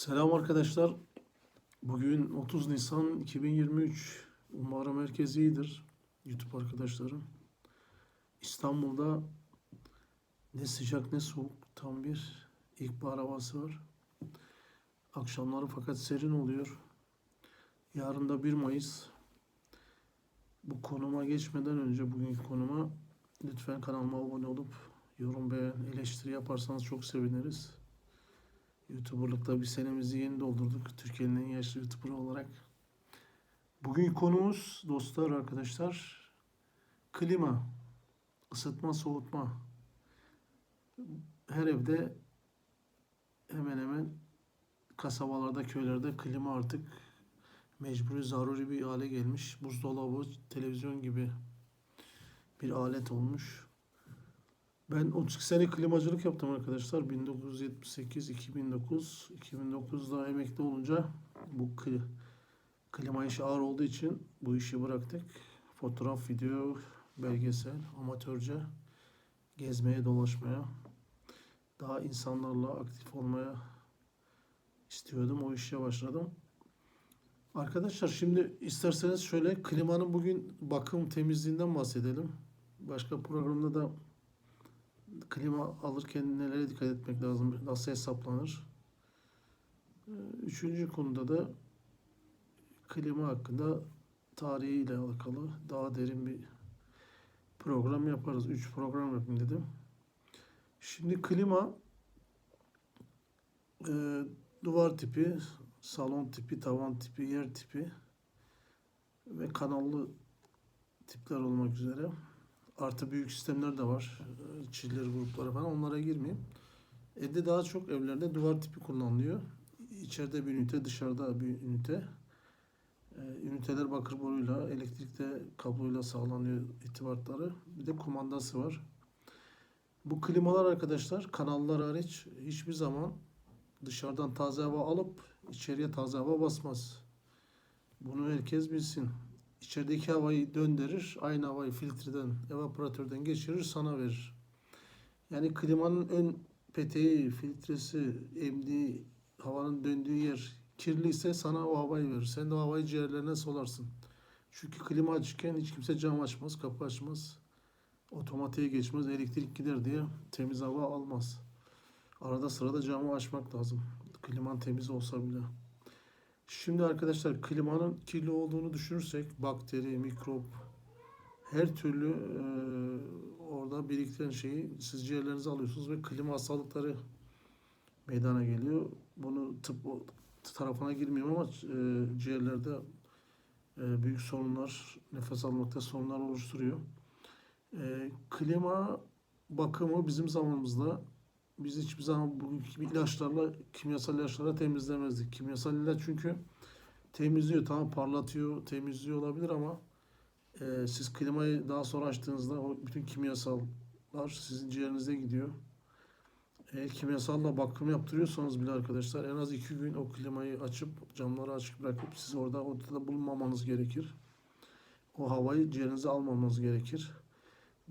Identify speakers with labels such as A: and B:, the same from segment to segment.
A: Selam arkadaşlar. Bugün 30 Nisan 2023. Umarım herkes iyidir. YouTube arkadaşlarım. İstanbul'da ne sıcak ne soğuk. Tam bir ilkbahar havası var. Akşamları fakat serin oluyor. Yarın da 1 Mayıs. Bu konuma geçmeden önce bugünkü konuma lütfen kanalıma abone olup yorum beğen, eleştiri yaparsanız çok seviniriz. YouTuber'lıkta bir senemizi yeni doldurduk. Türkiye'nin en yaşlı YouTuber olarak. Bugün konumuz dostlar, arkadaşlar klima, ısıtma, soğutma. Her evde hemen hemen kasabalarda, köylerde klima artık mecburi, zaruri bir hale gelmiş. Buzdolabı, televizyon gibi bir alet olmuş. Ben 32 sene klimacılık yaptım arkadaşlar. 1978, 2009, 2009'da emekli olunca bu kli- klima işi ağır olduğu için bu işi bıraktık. Fotoğraf, video, belgesel, amatörce gezmeye, dolaşmaya, daha insanlarla aktif olmaya istiyordum. O işe başladım. Arkadaşlar şimdi isterseniz şöyle klimanın bugün bakım temizliğinden bahsedelim. Başka programda da klima alırken nelere dikkat etmek lazım, nasıl hesaplanır? Ee, Üçüncü konuda da klima hakkında tarihiyle alakalı daha derin bir program yaparız. Üç program yapayım dedim. Şimdi klima e, duvar tipi, salon tipi, tavan tipi, yer tipi ve kanallı tipler olmak üzere. Artı büyük sistemler de var. Ee, Çiller grupları falan onlara girmeyeyim. Evde daha çok evlerde duvar tipi kullanılıyor. İçeride bir ünite, dışarıda bir ünite. Ee, üniteler bakır boruyla, elektrikte kabloyla sağlanıyor itibarları. Bir de kumandası var. Bu klimalar arkadaşlar kanallar hariç hiçbir zaman dışarıdan taze hava alıp içeriye taze hava basmaz. Bunu herkes bilsin. İçerideki havayı döndürür, aynı havayı filtreden, evaporatörden geçirir, sana verir. Yani klimanın ön peteği, filtresi, emdiği, havanın döndüğü yer kirliyse sana o havayı verir. Sen de o havayı ciğerlerine solarsın. Çünkü klima açıkken hiç kimse cam açmaz, kapı açmaz. Otomatiğe geçmez, elektrik gider diye temiz hava almaz. Arada sırada camı açmak lazım. Kliman temiz olsa bile. Şimdi arkadaşlar klimanın kirli olduğunu düşünürsek bakteri, mikrop her türlü e, orada biriktiren şeyi siz ciğerlerinize alıyorsunuz ve klima hastalıkları meydana geliyor. Bunu tıp tarafına girmiyorum ama e, ciğerlerde e, büyük sorunlar, nefes almakta sorunlar oluşturuyor. E, klima bakımı bizim zamanımızda biz hiçbir zaman bugünkü gibi ilaçlarla, kimyasal ilaçlarla temizlemezdik. Kimyasal ilaç çünkü temizliyor, tamam parlatıyor, temizliyor olabilir ama e, siz klimayı daha sonra açtığınızda o bütün kimyasallar sizin ciğerinize gidiyor. Eğer kimyasalla bakım yaptırıyorsanız bile arkadaşlar en az iki gün o klimayı açıp camları açık bırakıp siz orada ortada bulunmamanız gerekir. O havayı ciğerinize almamanız gerekir.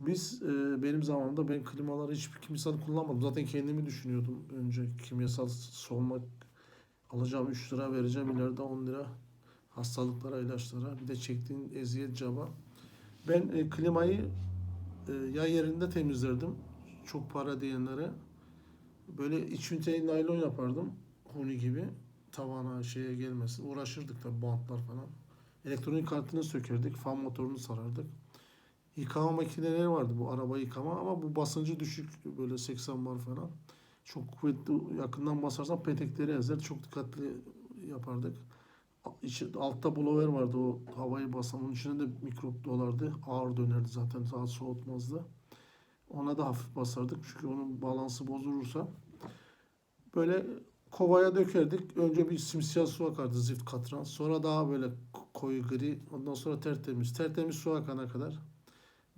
A: Biz e, benim zamanımda ben klimaları hiçbir kimyasal kullanmadım. Zaten kendimi düşünüyordum önce kimyasal soğumak alacağım 3 lira vereceğim ileride 10 lira hastalıklara ilaçlara bir de çektiğin eziyet caba. Ben e, klimayı e, ya yerinde temizlerdim çok para diyenlere. Böyle iç üniteyi naylon yapardım huni gibi tavana şeye gelmesin. Uğraşırdık da bantlar falan. Elektronik kartını sökerdik, fan motorunu sarardık yıkama makineleri vardı bu araba yıkama ama bu basıncı düşük böyle 80 bar falan. Çok kuvvetli yakından basarsan petekleri ezer. Çok dikkatli yapardık. İçi, altta blower vardı o havayı basan. Onun içine de mikrop dolardı. Ağır dönerdi zaten. Daha soğutmazdı. Ona da hafif basardık. Çünkü onun balansı bozulursa. Böyle kovaya dökerdik. Önce bir simsiyah su akardı zift katran. Sonra daha böyle koyu gri. Ondan sonra tertemiz. Tertemiz su akana kadar.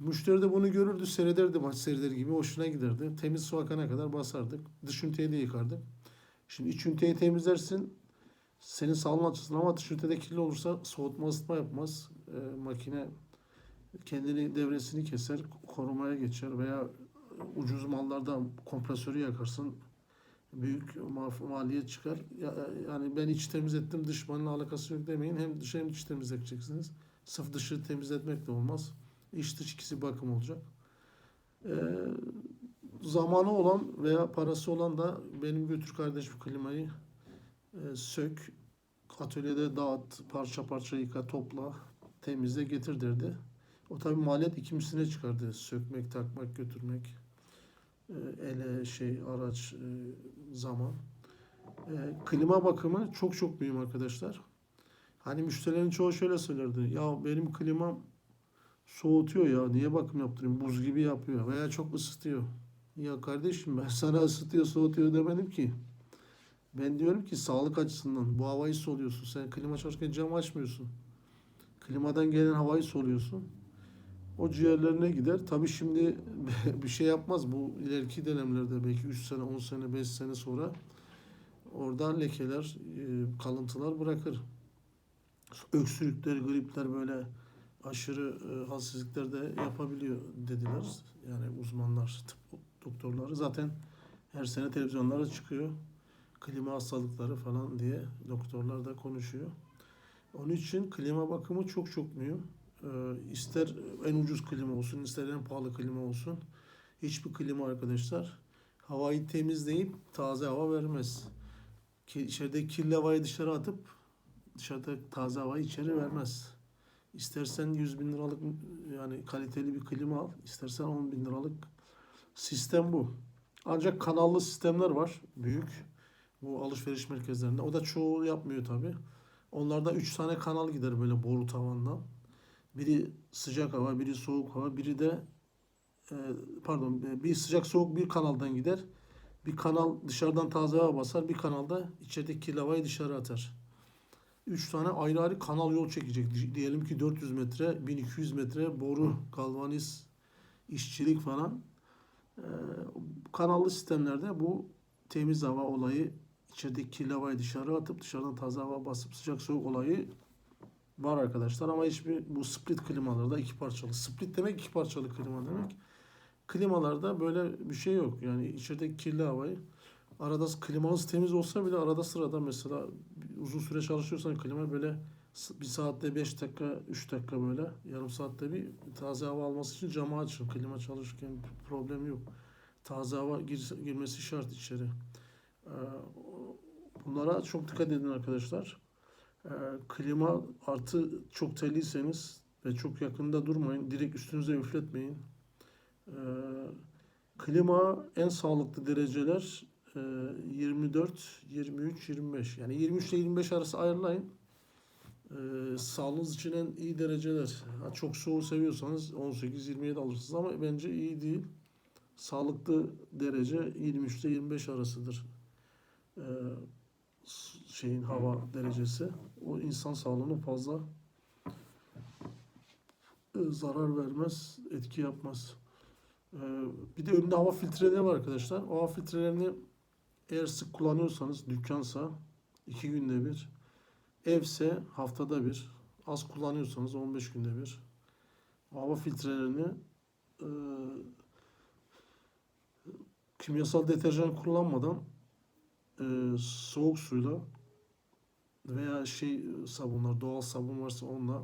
A: Müşteri de bunu görürdü, seyrederdi maç seyreder gibi hoşuna giderdi. Temiz su akana kadar basardık. Dış üniteyi de yıkardık. Şimdi iç üniteyi temizlersin. Senin sağlığın açısından ama dış ünitede kirli olursa soğutma ısıtma yapmaz. Ee, makine kendini devresini keser, korumaya geçer veya ucuz mallarda kompresörü yakarsın. büyük ma- maliyet çıkar. Ya- Yani ben iç temizlettim dış benimle alakası yok demeyin. Hem dış hem iç temizleteceksiniz. Sırf dışı temizletmek de olmaz. İç dış ikisi bakım olacak. Ee, zamanı olan veya parası olan da benim götür kardeş bu klimayı e, sök, atölyede dağıt, parça parça yıka, topla, temizle, getir derdi. O tabi maliyet ikincisine çıkardı. Sökmek, takmak, götürmek, e, ele şey, araç, e, zaman. E, klima bakımı çok çok mühim arkadaşlar. Hani müşterilerin çoğu şöyle söylerdi. Ya benim klimam soğutuyor ya niye bakım yaptırayım buz gibi yapıyor veya çok ısıtıyor. Ya kardeşim ben sana ısıtıyor soğutuyor demedim ki. Ben diyorum ki sağlık açısından bu havayı soluyorsun. Sen klima çalışırken cam açmıyorsun. Klimadan gelen havayı soluyorsun. O ciğerlerine gider. Tabii şimdi bir şey yapmaz. Bu ileriki dönemlerde belki 3 sene, 10 sene, 5 sene sonra orada lekeler, e, kalıntılar bırakır. Öksürükler, gripler böyle aşırı e, halsizlikler de yapabiliyor dediler. Yani uzmanlar, tıp doktorları zaten her sene televizyonlara çıkıyor. Klima hastalıkları falan diye doktorlar da konuşuyor. Onun için klima bakımı çok çok mühim. Ee, ister en ucuz klima olsun, ister en pahalı klima olsun. Hiçbir klima arkadaşlar havayı temizleyip taze hava vermez. Ki içeride kirli havayı dışarı atıp dışarıda taze havayı içeri vermez. İstersen 100 bin liralık yani kaliteli bir klima al, istersen 10 bin liralık sistem bu. Ancak kanallı sistemler var, büyük. Bu alışveriş merkezlerinde. O da çoğu yapmıyor tabi. Onlarda 3 tane kanal gider böyle boru tavandan. Biri sıcak hava, biri soğuk hava, biri de e, pardon e, bir sıcak soğuk bir kanaldan gider. Bir kanal dışarıdan taze hava basar, bir kanalda içerideki kirli havayı dışarı atar. 3 tane ayrı ayrı kanal yol çekecek. Di- Diyelim ki 400 metre, 1200 metre boru, galvaniz, işçilik falan. Ee, kanallı sistemlerde bu temiz hava olayı içerideki kirli havayı dışarı atıp dışarıdan taze hava basıp sıcak soğuk olayı var arkadaşlar ama hiçbir bu split klimalarda iki parçalı. Split demek iki parçalı klima demek. Klimalarda böyle bir şey yok. Yani içerideki kirli havayı arada klimanız temiz olsa bile arada sırada mesela uzun süre çalışıyorsan klima böyle bir saatte 5 dakika 3 dakika böyle yarım saatte bir taze hava alması için camı açın. Klima çalışırken problem yok. Taze hava gir, girmesi şart içeri. Ee, Bunlara çok dikkat edin arkadaşlar. Ee, klima artı çok telliyseniz ve çok yakında durmayın. Direkt üstünüze üfletmeyin. Ee, klima en sağlıklı dereceler 24, 23, 25. Yani 23 ile 25 arası ayarlayın. Ee, sağlığınız için en iyi dereceler. Ha, çok soğuğu seviyorsanız 18-27 alırsınız ama bence iyi değil. Sağlıklı derece 23 ile 25 arasıdır. Ee, şeyin hava derecesi. O insan sağlığına fazla e, zarar vermez, etki yapmaz. Ee, bir de önünde hava filtreleri var arkadaşlar. O hava filtrelerini eğer sık kullanıyorsanız dükkansa iki günde bir, evse haftada bir, az kullanıyorsanız 15 günde bir hava filtrelerini e, kimyasal deterjan kullanmadan e, soğuk suyla veya şey sabunlar doğal sabun varsa onunla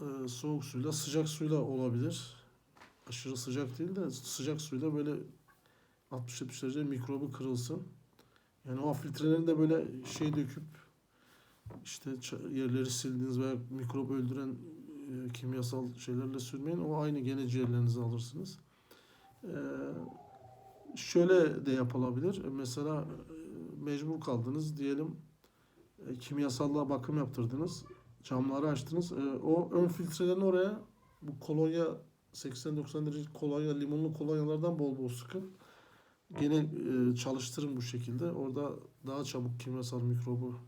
A: e, soğuk suyla sıcak suyla olabilir. Aşırı sıcak değil de sıcak suyla böyle 60-70 derece mikrobu kırılsın. Yani o filtrelerini de böyle şey döküp işte yerleri sildiğiniz veya mikrop öldüren e, kimyasal şeylerle sürmeyin. O aynı gene ciğerlerinizi alırsınız. E, şöyle de yapılabilir. Mesela e, mecbur kaldınız diyelim e, kimyasalla bakım yaptırdınız. Camları açtınız. E, o ön filtrelerini oraya bu kolonya 80-90 derece kolonya, limonlu kolonyalardan bol bol sıkın. Gene e, çalıştırın bu şekilde. Orada daha çabuk kimyasal mikrobu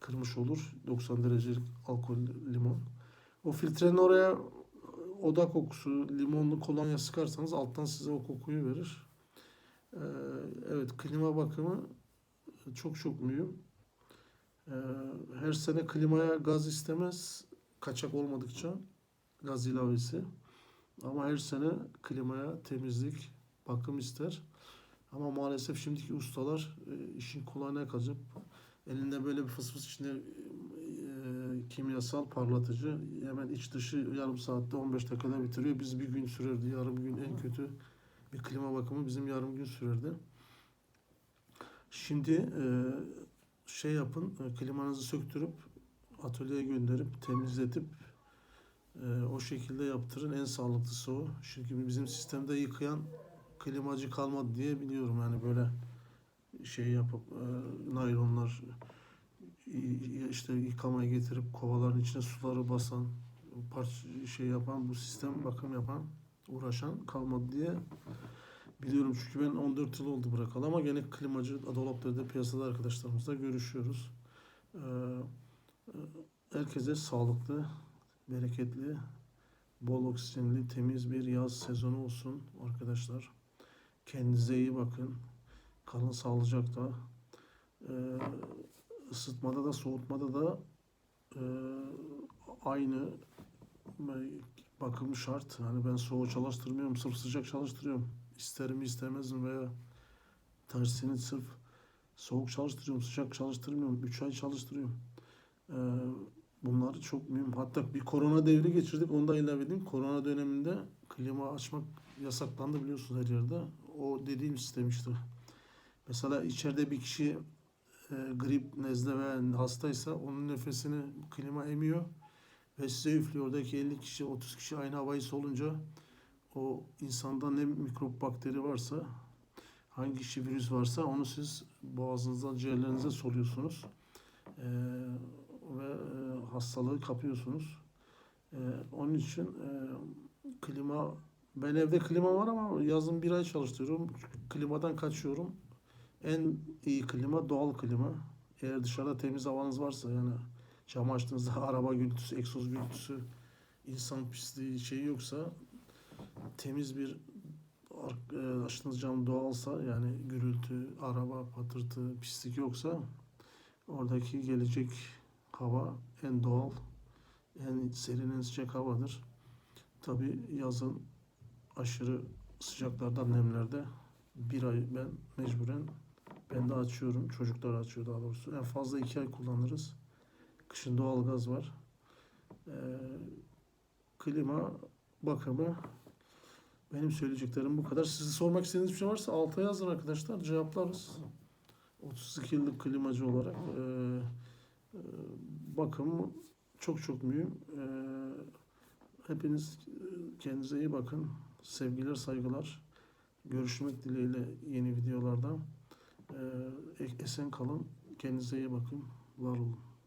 A: kırmış olur. 90 derecelik alkol, limon. O filtrenin oraya oda kokusu, limonlu kolonya sıkarsanız alttan size o kokuyu verir. Ee, evet, klima bakımı çok çok mühim. Ee, her sene klimaya gaz istemez, kaçak olmadıkça gaz ilavesi. Ama her sene klimaya temizlik, bakım ister. Ama maalesef şimdiki ustalar e, işin kolayına kaçıp elinde böyle bir fıs fıs içinde e, kimyasal parlatıcı hemen iç dışı yarım saatte 15 dakikada bitiriyor. Biz bir gün sürerdi. Yarım gün en kötü bir klima bakımı bizim yarım gün sürerdi. Şimdi e, şey yapın, klimanızı söktürüp atölyeye gönderip temizletip o şekilde yaptırın. En sağlıklısı o. Çünkü bizim sistemde yıkayan klimacı kalmadı diye biliyorum. Yani böyle şey yapıp e, naylonlar işte yıkamaya getirip kovaların içine suları basan parça şey yapan bu sistem bakım yapan uğraşan kalmadı diye biliyorum çünkü ben 14 yıl oldu bırakalı ama gene klimacı dolaplarda piyasada arkadaşlarımızla görüşüyoruz. Ee, herkese sağlıklı, bereketli, bol oksijenli, temiz bir yaz sezonu olsun arkadaşlar. Kendinize iyi bakın. Kalın sağlıcakla. Ee, ısıtmada da soğutmada da e, aynı bakım şart. Hani ben soğuk çalıştırmıyorum, sırf sıcak çalıştırıyorum. İsterim istemezim veya tersini sırf soğuk çalıştırıyorum, sıcak çalıştırmıyorum. 3 ay çalıştırıyorum. Ee, bunlar çok mühim. Hatta bir korona devri geçirdik. Onu da ilave edeyim. Korona döneminde klima açmak yasaklandı biliyorsunuz her yerde. O dediğim sistem işte. Mesela içeride bir kişi e, grip, nezle veya hastaysa onun nefesini klima emiyor ve size üflüyor. Oradaki 50 kişi, 30 kişi aynı havayı solunca o insanda ne mikrop bakteri varsa hangi kişi virüs varsa onu siz boğazınızdan ciğerlerinize soluyorsunuz. Ee, ve e, hastalığı kapıyorsunuz. Ee, onun için e, klima ben evde klima var ama yazın bir ay çalıştırıyorum. Klimadan kaçıyorum. En iyi klima doğal klima. Eğer dışarıda temiz havanız varsa yani cam açtığınızda araba gürültüsü, egzoz gürültüsü, insan pisliği şey yoksa temiz bir e, açtığınız cam doğalsa yani gürültü, araba, patırtı, pislik yoksa oradaki gelecek hava en doğal, en serin, en sıcak havadır. Tabi yazın aşırı sıcaklardan, nemlerde bir ay ben mecburen ben de açıyorum. Çocuklar açıyor daha doğrusu. En fazla iki ay kullanırız. Kışın doğalgaz var. Ee, klima bakımı benim söyleyeceklerim bu kadar. Sizi sormak istediğiniz bir şey varsa alta yazın arkadaşlar. Cevaplarız. 32 yıllık klimacı olarak e, e, bakım çok çok mühim. E, hepiniz kendinize iyi bakın. Sevgiler, saygılar. Görüşmek dileğiyle yeni videolarda. E, esen kalın. Kendinize iyi bakın. Var olun.